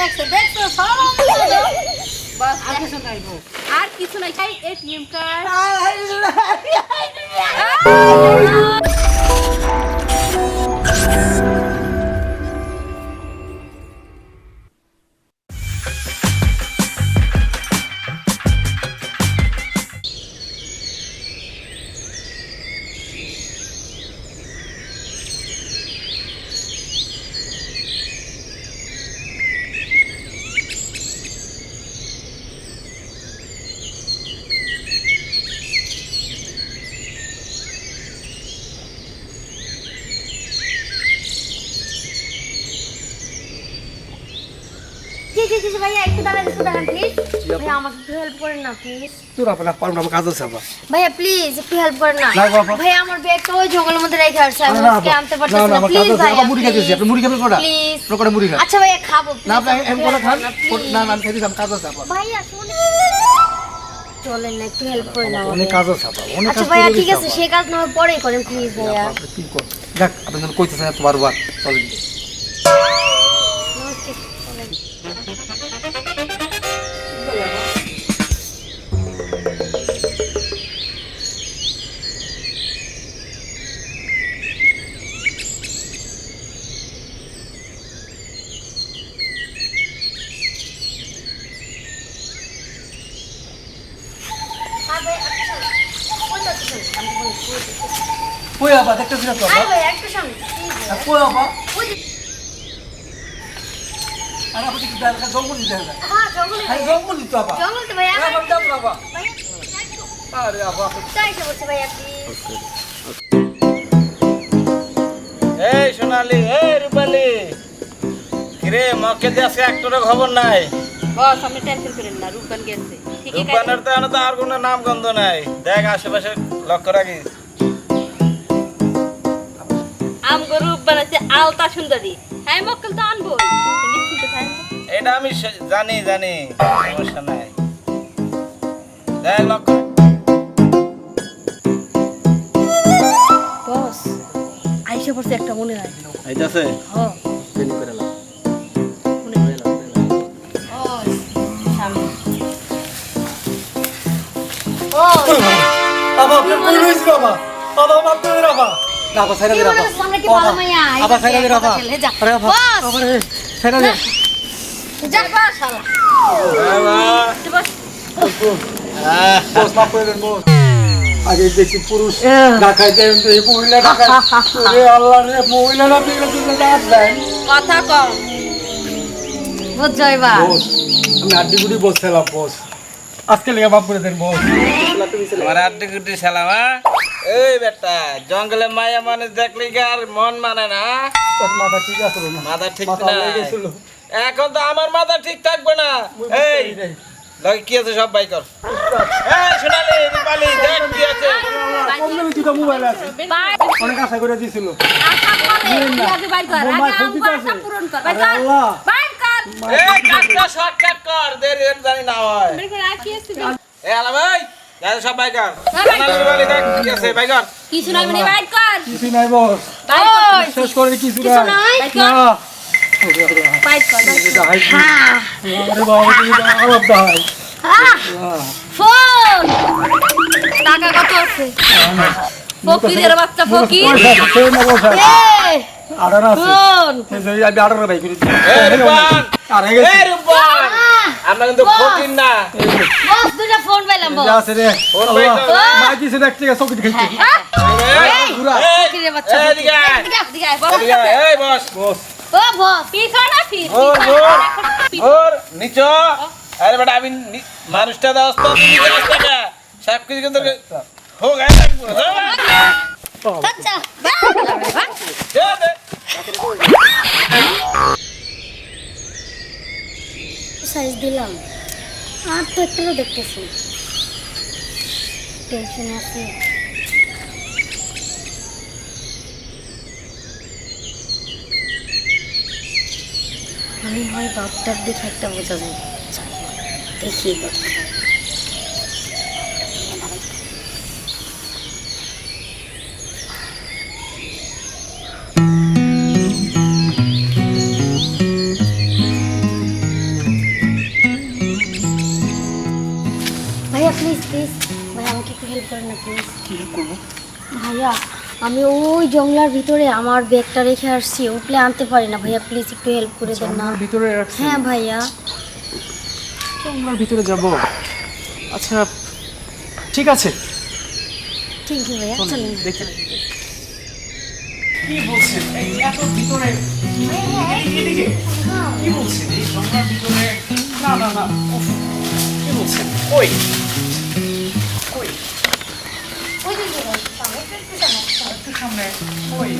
রাখছে দেখছ? সব আর কিছু নাই খাই এটিএম একটু প্লিজ ভাইয়া আমাকে একটু হেল্প করেন না প্লিজ তোর আপনার পারব না কাজ আছে আবার। ভাইয়া প্লিজ একটু হেল্প করেন না। আমার ব্যাগটা ওই জঙ্গলের মধ্যে রেখে আসছে আমি আজকে আনতে না, প্লিজ মুড়ি। আপনি মুড়ি খাবেন কটা? প্লিজ মুড়ি খান? আচ্ছা ভাইয়া খাব না আপনি please, এক করে খান। না না আমি কাজ আছে ভাইয়া চলেন না একটু হেল্প করে নাও। অনেক কাজ আছে আবার অনেক আচ্ছা ভাইয়া ঠিক আছে আবার। সে কাজ না হয় পরেই করেন প্লিজ ভাইয়া। কি কর দেখ আপনি যখন কইতেছেন এত বারবার চলেন। নমস্তে চলেন। কই আবার? দেখতেছি না তো ভাইয়া, একটু সামনে, কই আর আপনি কি জঙ্গল দিতে হবে হ্যাঁ, জঙ্গলে হ্যাঁ জঙ্গল দিতে জঙ্গল তো। আবার যাব না। আরে আবার। যাই তো বলছে ভাইয়া, please। এই সোনালি এই রূপালি। কিরে মকে আজকে খবর নাই? বস আপনি টেনশন করেন না রূপবান গেছে। তো আর কোনো নাম গন্ধ নাই। দেখ আশেপাশে লক্ষ্য রাখিস। আমগো রূপবান আছে আলতা সুন্দরী হ্যাঁ মক্কেল তো আনব এটা আমি জানি জানি সমস্যা নাই বস আইসা পড়ছে একটা মনে হয় এইটাছে হ্যাঁ করে মনে হয় সামনে বাবা আপনি কই রইছি বাবা বাবা বাবা বাবা সাইরা দে? এই আবার সাইরা দে যা। আরে বাবা বস! সাইরা দে যা, বস, শালা। বস মাফ করে দেন বস আগে দেখছি পুরুষ ঢাকাইতে এই মহিলা রে আল্লাহ রে মহিলা না রাত দেন কথা কম এবার? বস আমি আড্ডি গুডি বসছিলাম বস আজকে লেগে মাফ করে দেন বস আমার আড্ডি গুড্ডি সালাম হ্যাঁ? এই বেটা জঙ্গলে মায়া মানে দেখলি আর মন মানে না? মাথা ঠিক আছে মাথা ঠিক না এখন তো আমার মাথা ঠিক থাকবে না। এই লগে কি আছে সব বাই কর। এই সোনালি রূপালি দেখ কি আছে। প্রবলেম দুটো মোবাইল আছে। অনেক আশা করে দিছিল। আশা করে আগে বাইর কর। আগে মোবাইল আমগো ফেলতে আশা পূরণ কর। আরে কর। আল্লাহ। কর। এই কাজটা শর্টকাট কর দেরি জানি না হয়। বের কর আর কি আছে? এ আলা ভাই যাই সব বাই কর হ্যাঁ, বাই সোনালি রূপালি দেখ কি আছে বাই কর কিছু নাই মানে কর। কিছু নাই বস। বাইর শেষ করে কিছু কিছু নাই। নাই? কর। বাইর কর আরে বাবা তুমি আলাপ ভাই ফোন! টাকা কত আছে? ফকিরের বাচ্চা ফকির। সেই না আড়ার আছে। ফোন! এই আমি আড়ার ভাই করে এই আর গেছে এই রূপান আহ, আমরা কিন্তু। ফকির না। বস, দুইটা ফোন পাইলাম, বস। আছে রে। ফোন পাই তো। মাই দিছে দেখ ঠিক আছে চোখ দেখে এই, পুরা এই, ফকিরের বাচ্চা, এই, এদিকে। এদিকে বস। এই বস। বস। ও, বস। পিছনে ফির ওর ওর ওর নিচো। আরে বেটা আমি মানুষটা দাও তো তুমি সব কিছু কিন্তু আয় লাগবো আচ্ছা, বাহ। সাইজ দিলাম। আর তো একটাও দেখতেছি টেনশন আছে। মনে হয় বাপটার দিকে একটা বোঝা যায়। দেখি দেখি হেল্প করেন না প্লিজ কি করব ভাইয়া আমি ওই জঙ্গলার ভিতরে আমার ব্যাগটা রেখে আসছি উপলে আনতে পারি না। ভাইয়া প্লিজ একটু হেল্প করে দেন না। ভিতরে রাখছি। হ্যাঁ ভাইয়া। আমার ভিতরে যাব। আচ্ছা ঠিক আছে। থ্যাংক ইউ ভাইয়া। চলেন দেখি। কি বলছেন? এই এত ভিতরে। এদিকে কি বলছেন? এই জঙ্গলার ভিতরে। না না না উফ, কি বলছেন ওই ওই ওই দিকে ভাই, সামনে, একটু সামনে। ওই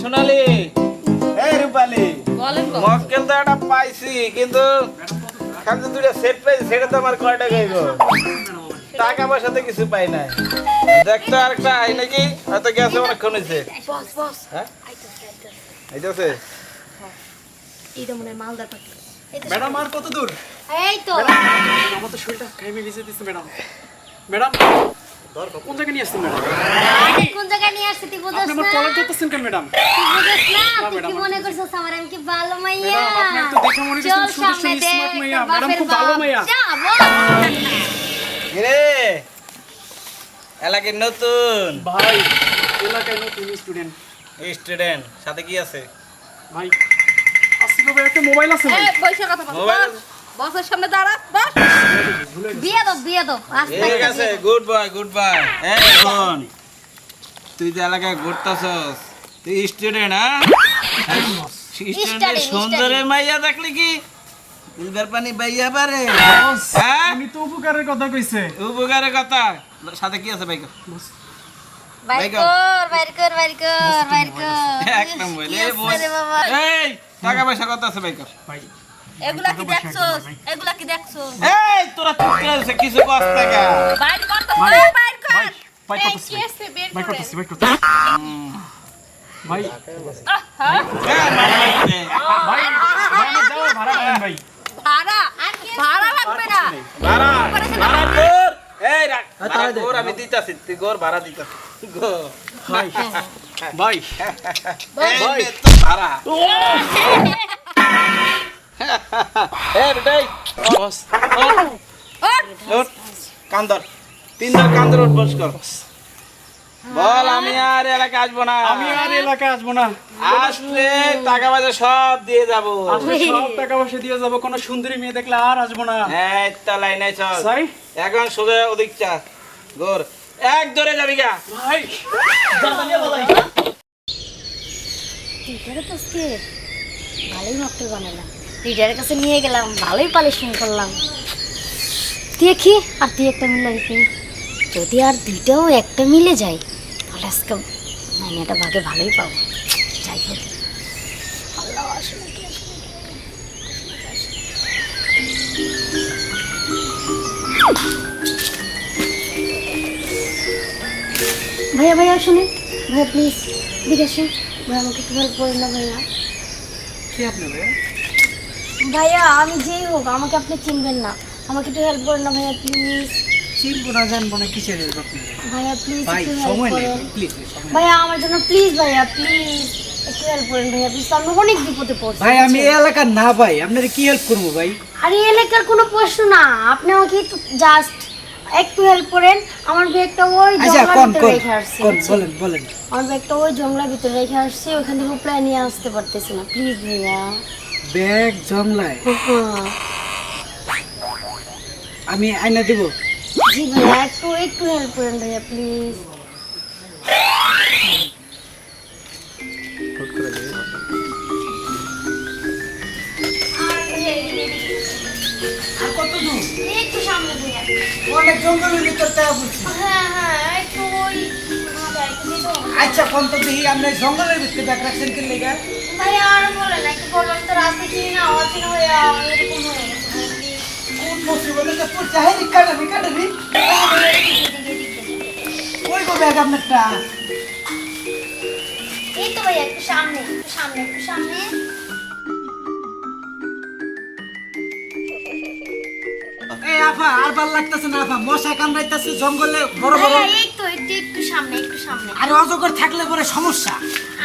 সোনালি এই রূপালি মক্কেল তো একটা পাইছি কিন্তু খালি দুইটা সেট পাইছি সেটা তো আমার কয় টাকা হইব টাকা পয়সা তো কিছু পাই নাই। দেখতো আরেকটা আই নাকি? হয়তো গেছে অনেকক্ষণ হয়েছে বস, বস, হ্যাঁ? আইতাছে, আইতাছে। এইটাছে এই তো মনে হয় মালদার পাখি। ম্যাডাম আর কত দূর? এই তো। আমার তো শরীরটা ভিজে দিচ্ছে ম্যাডাম। ম্যাডাম দরকার কোন জায়গায় নিয়ে আসছেন ম্যাডাম? কোন জায়গায় নিয়ে আসছে তুই বুঝছ আপনি আমার না। কেন ম্যাডাম? তুই বুঝছ না তুই কি মনে করছিস আমার আমি কি ভালো মাইয়া? ম্যাডাম, আপনি তো দেখে মনে করছেন চল সুন্দর, সামনে সুন্দর, দেখ, smart মাইয়া। ম্যাডাম খুব ভালো মাইয়া। যা, বল। রে এলাকার নতুন? ভাই এলাকায় নতুন স্টুডেন্ট স্টুডেন্ট সাথে কি আছে? ভাই আসিফ একটা মোবাইল আছে ভাই বসে কথা বল। বসের সামনে দাঁড়া বস। বিয়ে দাও বিয়ে দাও ঠিক আছে গুড বয় গুড বয় এই শোন তুই যে এলাকায় ঘুরতেছস তুই স্টুডেন্ট হ্যাঁ? স্টুডেন্ট Student, মাইয়া দেখলি কি? দিলবার পানি বাইয়া পারে। হ্যাঁ? উনি তো উপকারের কথা কইছে। উপকারের কথা। সাথে কি আছে বাইক? বাইর বাইক? কর বাইর কর বাইর কর বাইর কর। এক নম্বর কি এই! টাকা পয়সা কত আছে বাইক ভাই এগুলা কি দেখছোস এগুলা কি দেখছোস এই তোরা চুপ করে আছে কিছু কষ্ট টাকা বাইর কর তো বাইর কর। ভাই, ভাই এই, করতেছি, কি আছে, বের ভাই করেন। করতেছি ভাই করতেছি। ভাই ভাই ভাই আমার ভাড়া দেন ভাই। ভাড়া ভাড়া লাগবে না। ভাড়া ভাড়া তোর? এই রাখ তোর আমি দিতাছি তুই গোর ভাড়া দিতাছি গো ভাই ভাই। নে তোর। ভাড়া এই বেটাই বস। কান্দর। তিন কান্দর বস কর। বল আমি আর এলাকায় আসব না। আমি আর এলাকায় আসব না। আসলে টাকা পয়সা সব দিয়ে যাব। আসলে সব টাকা পয়সা দিয়ে যাব। কোনো সুন্দরী মেয়ে দেখলে আর আসব না। এই তালাই নাই চল। সাই। এখন সোজা ওদিক চা। গোর। এক ধরে যাবি গা। ভাই টিচারে তো আজকে ভালোই মক্কেল বানালাম। টিচারের কাছে নিয়ে গেলাম ভালোই করলাম। দেখি আর তুই একটা মিলে দেখি। যদি আর দুইটাও একটা মিলে যায় তাহলে আজকে মাইনেটা ভাগে ভালোই পাবো। ভাইয়া ভাইয়া শুনে ভাইয়া প্লিজ দিকে আসেন। ভাইয়া আমাকে একটু হেল্প করেন না ভাইয়া। কি আপনি ভাই ভাইয়া আমি যেই হোক আমাকে আপনি চিনবেন না। আমাকে একটু হেল্প করেন না ভাইয়া প্লিজ চিনবো না জানব না কিসের হেল্প আপনি? ভাইয়া প্লিজ ভাই একটু হেল্প সময় নেই করেন। প্লিজ ভাইয়া আমার জন্য প্লিজ ভাইয়া প্লিজ একটু হেল্প করেন ভাইয়া প্লিজ আমি অনেক বিপদে পড়ছি ভাই আমি এই এলাকার না ভাই। আপনার কি হেল্প করব ভাই? আর এই এলাকার কোনো প্রশ্ন না। আপনি আমাকে একটু জাস্ট একটু হেল্প করেন। আমার ব্যাগটা ওই জঙ্গলের ভিতরে রেখে আসছি। বলেন বলেন। আমার ব্যাগটা ওই জঙ্গলার ভিতরে রেখে আসছি ওখান থেকে প্ল্যান নিয়ে আসতে পারতেছি না। প্লিজ ভাইয়া ব্যাগ জংলায় হ্যাঁ। আমি আইনা দেব। জি ভাইয়া একটু একটু হেল্প করেন ভাইয়া প্লিজ আর কত দূর? একটু সামনে ভাইয়া অনেক জঙ্গলের ভিতর তা বলছি। হ্যাঁ হ্যাঁ একটু ওই দিয়ে। আচ্ছা কোন তো দেখি আপনি জঙ্গলের ভিতরে ব্যাগ রাখছেন কি লেগা ভাইয়া আর বলেন একটু বললাম তো রাস্তা চিনি না অচিন ভাইয়া এরকম হয়ে কোন মুসিবতে? তো পড়ছে হাই কাটাবি কাটাবি। ওই গো ব্যাগ আপনারটা। এই তো একটু সামনে একটু সামনে একটু সামনে। আফা আর ভালো লাগতেছে না আফা মশা কামড়াইতেছে জঙ্গলে বড় বড় এই তো একটু একটু সামনে একটু সামনে। আর অজগর থাকলে পরে সমস্যা।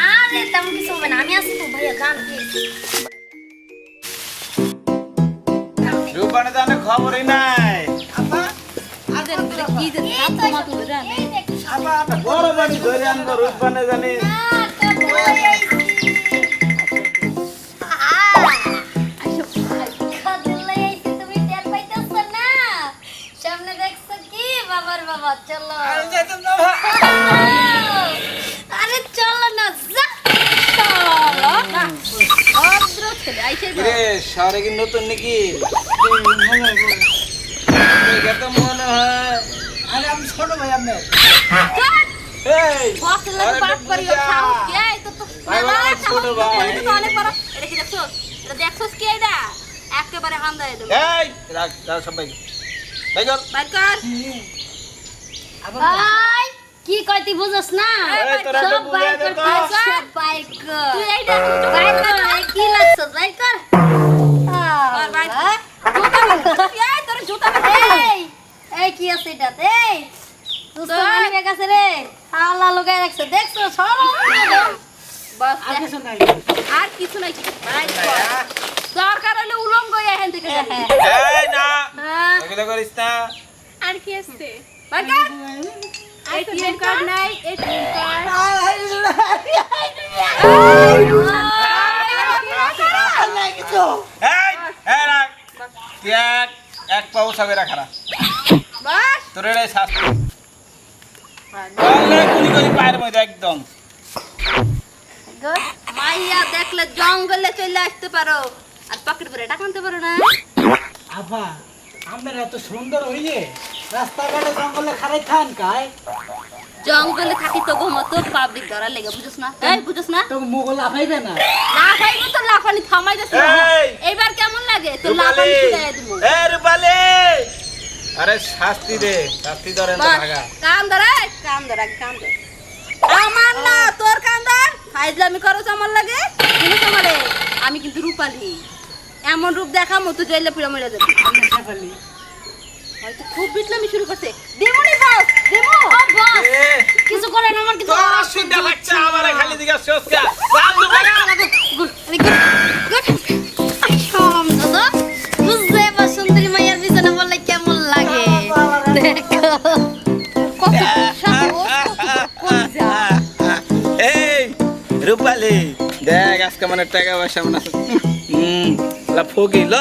আরে তেমন কিছু হবে না। আমি আছি তো ভাইয়া গান প্লিজ জানে খবরই নাই। আদের কি যে সাপ তোমা তুলে বড় বাড়ি ধরে আনব রূপবানে জানি। সামনে চলো। আরে চলো না যা। ভদ্র ছেলে আইছে রে শহরে কি নতুন নাকি? তো মনে হয়। আরে আমি ছোট ভাই আপনার এই বসলে পাট করি বুঝা। সাহস তো তো ভাই, ভাই, ছোট ভাই। এটা অনেক বড়। এটা কি দেখছস এটা দেখছস কি এটা? একেবারে হান্দায় দেব। এই রাখ সবাই ভাই কি কই তুই বুঝছ না? এই, সব বাইর কর সব বাইর কর তুই এইটা বাইর কর কি লাগছ কর জুতা এই তোর জুতা এই এই কি আছে এটাতে? এই রে। আল্লাহ লগাই রাখছে দেখছ? সব আর কিছু নাই। দরকার হলে উলঙ্গ এখান থেকে যাবি। এই না হ্যাঁ। করিস না। আর কি আছে? বাইর কর এটিএম কার্ড নাই এটিএম কার্ড এই এই রাখ তুই এক এক পাও সবে রাখা রাখ বাস তোর এটাই শাস্তি বললে গুলি করি পায়ের মধ্যে একদম মাইয়া দেখলে জঙ্গলে চলে আসতে পারো আর পকেট করে টাকা আনতে পারো না আফা আপনার এত সুন্দর হইয়ে রাস্তাঘাটে জঙ্গলে খারাই খান কায় জঙ্গলে থাকি তো গো মতো পাবলিক ধরার লেগে বুঝছ না? এই বুঝছ না? তো মুগল লাফাইবে না। লাফাইবো তো লাফানি থামাই দিছ এইবার কেমন লাগে? তো লাফানি ছুড়াই দিব। এ রূপালি! আরে শাস্তি দে শাস্তি ধরেন তো ভাগা। কান ধরে কান ধরে কান ধরে। আমার না তোর কান ধর। ফাইজলামি করো আমার লাগে। কিন্তু আমারে? আমি কিন্তু রূপালি। এমন রূপ দেখামো তো জেলে পুরো মরে যাবে। হয়তো খুব বিটলামি শুরু করছে। দেমনি বস দেমো ও বস। কিছু করেন আমার কিছু তোর বাচ্চা আমারে খালি দিকে সোসকা চাল দু ভাগা গুড গুড দাদা। বুঝতে সুন্দরী পিছনে বললে কেমন লাগে? দেখো। কত সাহস কত কলিজা। এই রূপালি দেখ আজকে মানে টাকা পয়সা মনে আছে। হুম লা ফকি ল।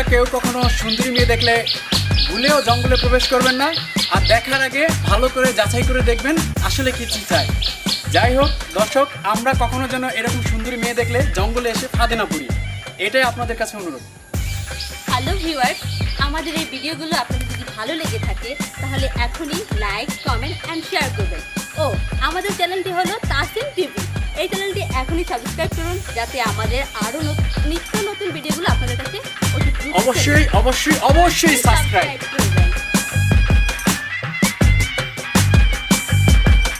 আপনারা কেউ কখনো সুন্দরী মেয়ে দেখলে ভুলেও জঙ্গলে প্রবেশ করবেন না। আর দেখার আগে ভালো করে যাচাই করে দেখবেন আসলে কি চাই যাই হোক, দর্শক, আমরা কখনো যেন এরকম সুন্দরী মেয়ে দেখলে জঙ্গলে এসে ফাঁদে না পড়ি। এটাই আপনাদের কাছে অনুরোধ। হ্যালো ভিউয়ার্স, আমাদের এই ভিডিওগুলো আপনাদের যদি ভালো লেগে থাকে, তাহলে এখনই লাইক, কমেন্ট অ্যান্ড শেয়ার করবেন। ও, আমাদের চ্যানেলটি হলো তাসিম টিভি। এই চ্যানেলটি এখনই সাবস্ক্রাইব করুন যাতে আমাদের আরও নিত্য নতুন ভিডিওগুলো আপনাদের কাছে অবশ্যই অবশ্যই অবশ্যই সাবস্ক্রাইব করবেন।